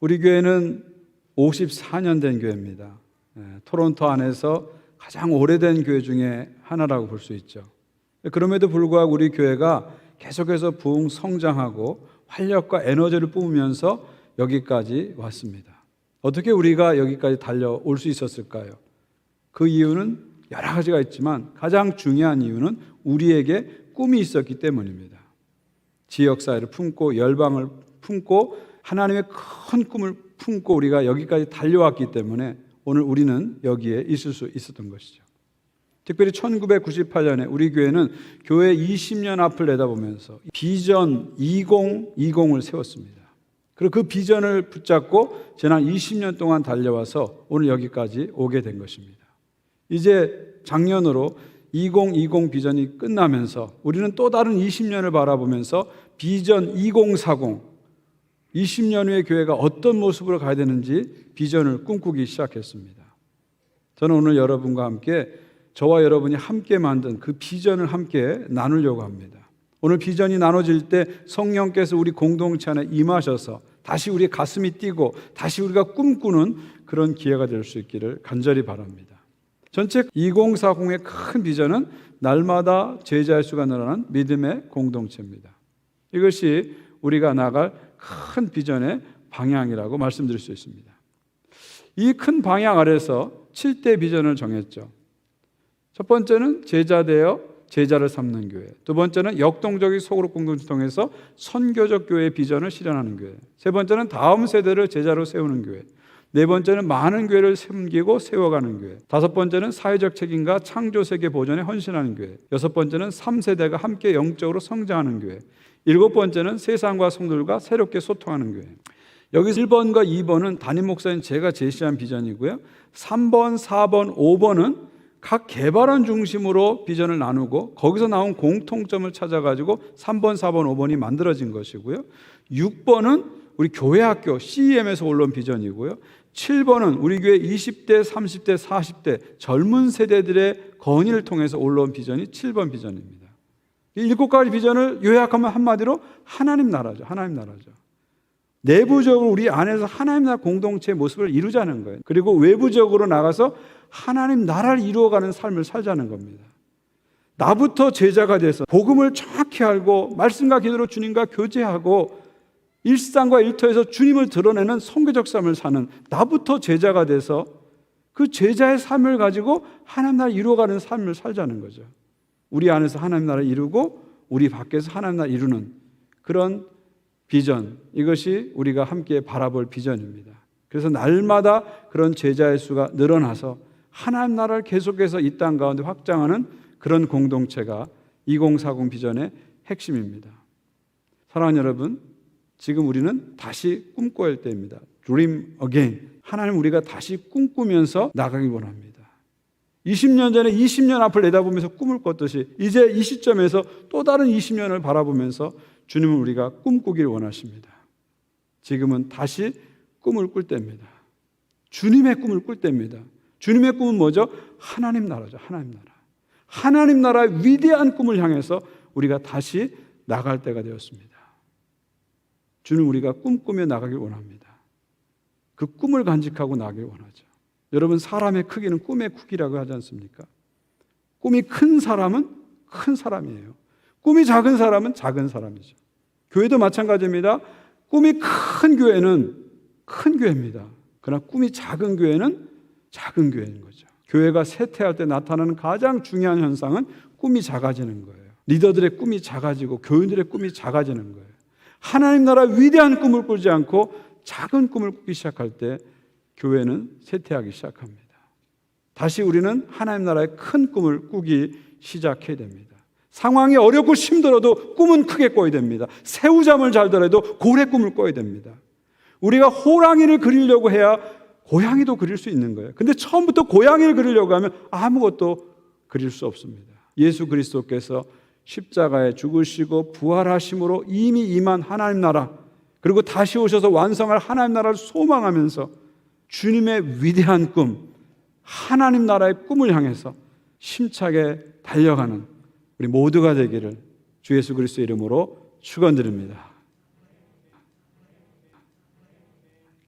우리 교회는 54년 된 교회입니다. 예, 토론토 안에서 가장 오래된 교회 중에 하나라고 볼 수 있죠. 그럼에도 불구하고 우리 교회가 계속해서 부흥 성장하고 활력과 에너지를 뿜으면서 여기까지 왔습니다. 어떻게 우리가 여기까지 달려올 수 있었을까요? 그 이유는 여러 가지가 있지만 가장 중요한 이유는 우리에게 꿈이 있었기 때문입니다. 지역 사회를 품고 열방을 품고 하나님의 큰 꿈을 품고 우리가 여기까지 달려왔기 때문에 오늘 우리는 여기에 있을 수 있었던 것이죠. 특별히 1998년에 우리 교회는 교회 20년 앞을 내다보면서 비전 2020을 세웠습니다. 그리고 그 비전을 붙잡고 지난 20년 동안 달려와서 오늘 여기까지 오게 된 것입니다. 이제 작년으로 2020 비전이 끝나면서 우리는 또 다른 20년을 바라보면서 비전 2040 20년 후의 교회가 어떤 모습으로 가야 되는지 비전을 꿈꾸기 시작했습니다. 저는 오늘 여러분과 함께 저와 여러분이 함께 만든 그 비전을 함께 나누려고 합니다. 오늘 비전이 나눠질 때 성령께서 우리 공동체 안에 임하셔서 다시 우리 가슴이 뛰고 다시 우리가 꿈꾸는 그런 기회가 될 수 있기를 간절히 바랍니다. 전체 2040의 큰 비전은 날마다 제자의 수가 늘어나는 믿음의 공동체입니다. 이것이 우리가 나갈 큰 비전의 방향이라고 말씀드릴 수 있습니다. 이 큰 방향 아래서 7대 비전을 정했죠. 첫 번째는 제자 되어 제자를 삼는 교회. 두 번째는 역동적인 소그룹 공동체 통해서 선교적 교회의 비전을 실현하는 교회. 세 번째는 다음 세대를 제자로 세우는 교회. 네 번째는 많은 교회를 섬기고 세워가는 교회. 다섯 번째는 사회적 책임과 창조 세계 보존에 헌신하는 교회. 여섯 번째는 3세대가 함께 영적으로 성장하는 교회. 일곱 번째는 세상과 성들과 새롭게 소통하는 교회. 여기 1번과 2번은 담임 목사님 제가 제시한 비전이고요. 3번, 4번, 5번은 각 개발원 중심으로 비전을 나누고 거기서 나온 공통점을 찾아가지고 3번, 4번, 5번이 만들어진 것이고요. 6번은 우리 교회 학교 CEM에서 올라온 비전이고요. 7번은 우리 교회 20대, 30대, 40대 젊은 세대들의 건의를 통해서 올라온 비전이 7번 비전입니다. 이 일곱 가지 비전을 요약하면 한마디로 하나님 나라죠. 하나님 나라죠. 내부적으로 우리 안에서 하나님 나라 공동체의 모습을 이루자는 거예요. 그리고 외부적으로 나가서 하나님 나라를 이루어가는 삶을 살자는 겁니다. 나부터 제자가 돼서 복음을 정확히 알고 말씀과 기도로 주님과 교제하고 일상과 일터에서 주님을 드러내는 성교적 삶을 사는 나부터 제자가 돼서 그 제자의 삶을 가지고 하나님 나라 이루어가는 삶을 살자는 거죠. 우리 안에서 하나님 나라 이루고 우리 밖에서 하나님 나라 이루는 그런 비전 이것이 우리가 함께 바라볼 비전입니다. 그래서 날마다 그런 제자의 수가 늘어나서 하나님 나라를 계속해서 이 땅 가운데 확장하는 그런 공동체가 2040 비전의 핵심입니다. 사랑하는 여러분, 지금 우리는 다시 꿈꿔야 할 때입니다. Dream again. 하나님 우리가 다시 꿈꾸면서 나가기 원합니다. 20년 전에 20년 앞을 내다보면서 꿈을 꿨듯이 이제 이 시점에서 또 다른 20년을 바라보면서 주님은 우리가 꿈꾸길 원하십니다. 지금은 다시 꿈을 꿀 때입니다. 주님의 꿈을 꿀 때입니다. 주님의 꿈은 뭐죠? 하나님 나라죠. 하나님 나라. 하나님 나라의 위대한 꿈을 향해서 우리가 다시 나갈 때가 되었습니다. 주는 우리가 꿈꾸며 나가길 원합니다. 그 꿈을 간직하고 나가길 원하죠. 여러분 사람의 크기는 꿈의 크기라고 하지 않습니까? 꿈이 큰 사람은 큰 사람이에요. 꿈이 작은 사람은 작은 사람이죠. 교회도 마찬가지입니다. 꿈이 큰 교회는 큰 교회입니다. 그러나 꿈이 작은 교회는 작은 교회인 거죠. 교회가 쇠퇴할 때 나타나는 가장 중요한 현상은 꿈이 작아지는 거예요. 리더들의 꿈이 작아지고 교인들의 꿈이 작아지는 거예요. 하나님 나라 위대한 꿈을 꾸지 않고 작은 꿈을 꾸기 시작할 때 교회는 쇠퇴하기 시작합니다. 다시 우리는 하나님 나라의 큰 꿈을 꾸기 시작해야 됩니다. 상황이 어렵고 힘들어도 꿈은 크게 꿔야 됩니다. 새우잠을 잘더라도 고래 꿈을 꿔야 됩니다. 우리가 호랑이를 그리려고 해야 고양이도 그릴 수 있는 거예요. 근데 처음부터 고양이를 그리려고 하면 아무것도 그릴 수 없습니다. 예수 그리스도께서 십자가에 죽으시고 부활하심으로 이미 임한 하나님 나라 그리고 다시 오셔서 완성할 하나님 나라를 소망하면서 주님의 위대한 꿈, 하나님 나라의 꿈을 향해서 힘차게 달려가는 우리 모두가 되기를 주 예수 그리스도 이름으로 축원드립니다.